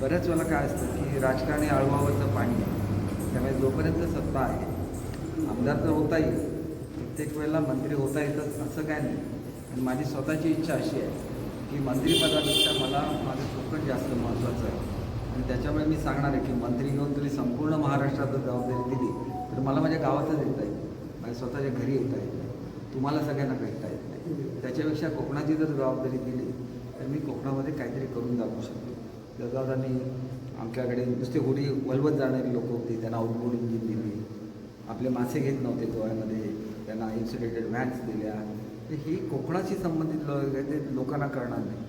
बऱ्याच वेळेला काय असतं की राजकारणी आळवावरचं पाणी आहे. त्यामुळे जोपर्यंत सत्ता आहे आमदार तर होता येईल. प्रत्येक वेळेला मंत्री होता येतं असं काय नाही. आणि माझी स्वतःची इच्छा अशी आहे की मंत्रीपदापेक्षा मला माझं फुकट जास्त महत्त्वाचं आहे. आणि त्याच्यामुळे मी सांगणार आहे की मंत्री घेऊन तुम्ही संपूर्ण महाराष्ट्रात जर जबाबदारी दिली तर मला माझ्या गावातच येता येईल माझ्या स्वतःच्या घरी येता येत नाही. तुम्हाला सगळ्यांना भेटता येत नाही. त्याच्यापेक्षा कोकणाची जर जबाबदारी दिली तर मी कोकणामध्ये काहीतरी करून दाखवू शकतो. जगादानी आमच्याकडे नुसते होडी वलवत जाणारी लोक होती. त्यांना आउटबोर्ड इंजिन दिली. आपले मासे घेत नव्हते गोव्यामध्ये. त्यांना इन्सुलेटेड व्हॅन्स दिल्या. तर ही कोकणाशी संबंधित लोक ते लोकांना कळणार नाही.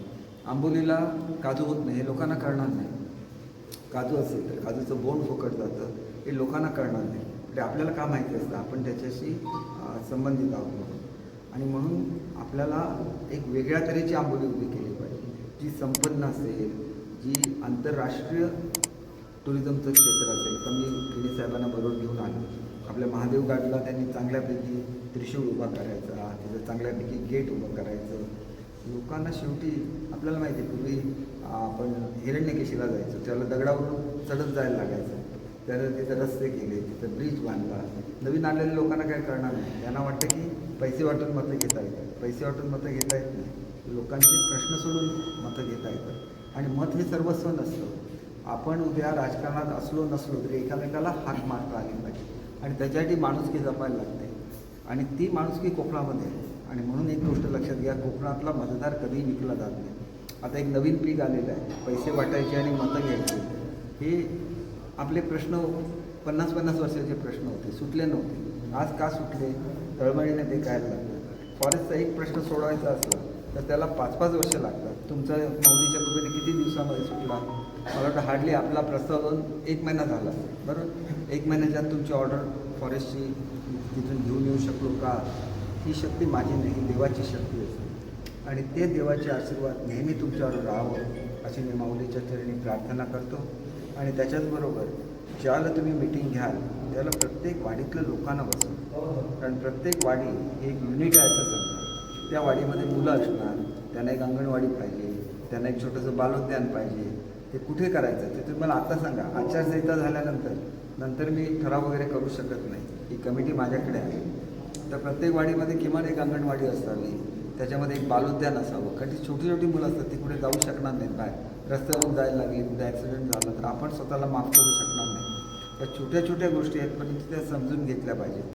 आंबोलीला काजू होत नाही हे लोकांना कळणार नाही. काजू असेल तर काजूचं बोंड फुकट जातं हे लोकांना कळणार नाही. म्हणजे आपल्याला का माहिती असतं? आपण त्याच्याशी संबंधित आहोत म्हणून. आणि म्हणून आपल्याला एक वेगळ्या तऱ्हेची आंबोली उभी केली पाहिजे. जी संपन्न असेल जी आंतरराष्ट्रीय टुरिझमचं क्षेत्र असेल तर मी खेडे साहेबांना बरोबर घेऊन आलो. आपल्या महादेव घाटला त्यांनी चांगल्यापैकी त्रिशूळ उभा करायचा तिथं चांगल्यापैकी गेट उभं करायचं. लोकांना शेवटी आपल्याला माहिती आहे पूर्वी आपण हिरण्यकेशीला जायचो त्याला दगडावरून चढत जायला लागायचं. त्याला तिथं रस्ते केले तिथं ब्रिज बांधला. नवीन आलेल्या लोकांना काय करणार नाही. त्यांना वाटतं की पैसे वाटून मतं घेता येतात. पैसे वाटून मतं घेता येत नाही. लोकांचे प्रश्न सोडून मतं घेता येतात. आणि मत हे सर्वस्व नसतं. आपण उद्या राजकारणात असलो नसलो तरी एकामेकाला हाक मारता आली पाहिजे. आणि त्याच्यासाठी माणुसकी जपायला लागते. आणि ती माणुसकी कोकणामध्ये आहे. आणि म्हणून एक गोष्ट लक्षात घ्या कोकणातला मतदार कधीही विकला जात नाही. आता एक नवीन पीक आलेलं आहे. पैसे वाटायचे आणि मतं घ्यायची. हे आपले प्रश्न पन्नास पन्नास वर्षाचे प्रश्न होते. सुटले नव्हते. आज का सुटले? तळमळीने ते काय लागलं. फॉरेस्टचा एक प्रश्न सोडवायचा असला तर त्याला पाच पाच वर्ष लागतात. तुमचा मौलीच्या कृपेने किती दिवसामध्ये सुटला मला वाटतं हार्डली आपला प्रस्ताव दोन एक महिना झाला बरोबर? एक महिन्याच्यात तुमची ऑर्डर फॉरेस्टची तिथून घेऊन येऊ शकलो का? ही शक्ती माझी नाही देवाची शक्ती असते आणि ते देवाचे आशीर्वाद नेहमी तुमच्यावर राहावं अशी मी माऊलीच्या चरणी प्रार्थना करतो. आणि त्याच्याचबरोबर ज्याला तुम्ही मिटिंग घ्याल त्याला प्रत्येक वाडीतल्या लोकांना बसवा कारण प्रत्येक वाडी एक युनिट आहे असं समजा. त्या वाडीमध्ये मुलं असणार त्यांना एक अंगणवाडी पाहिजे त्यांना एक छोटंसं बालोद्यान पाहिजे ते कुठे करायचं? ते तुम्ही मला आता सांगा. आचारसंहिता झाल्यानंतर नंतर मी ठराव वगैरे करू शकत नाही. ही कमिटी माझ्याकडे आहे. तर प्रत्येक वाडीमध्ये किमान एक अंगणवाडी असावी. त्याच्यामध्ये एक बालोद्यान असावं. कारण ती छोटी छोटी मुलं असतात ती कुठे जाऊ शकणार नाहीत बाहेर. रस्त्यावरून जायला लागली कुठे ॲक्सिडेंट झाला तर आपण स्वतःला माफ करू शकणार नाही. त्या छोट्या छोट्या गोष्टी आहेत पण त्या समजून घेतल्या पाहिजेत.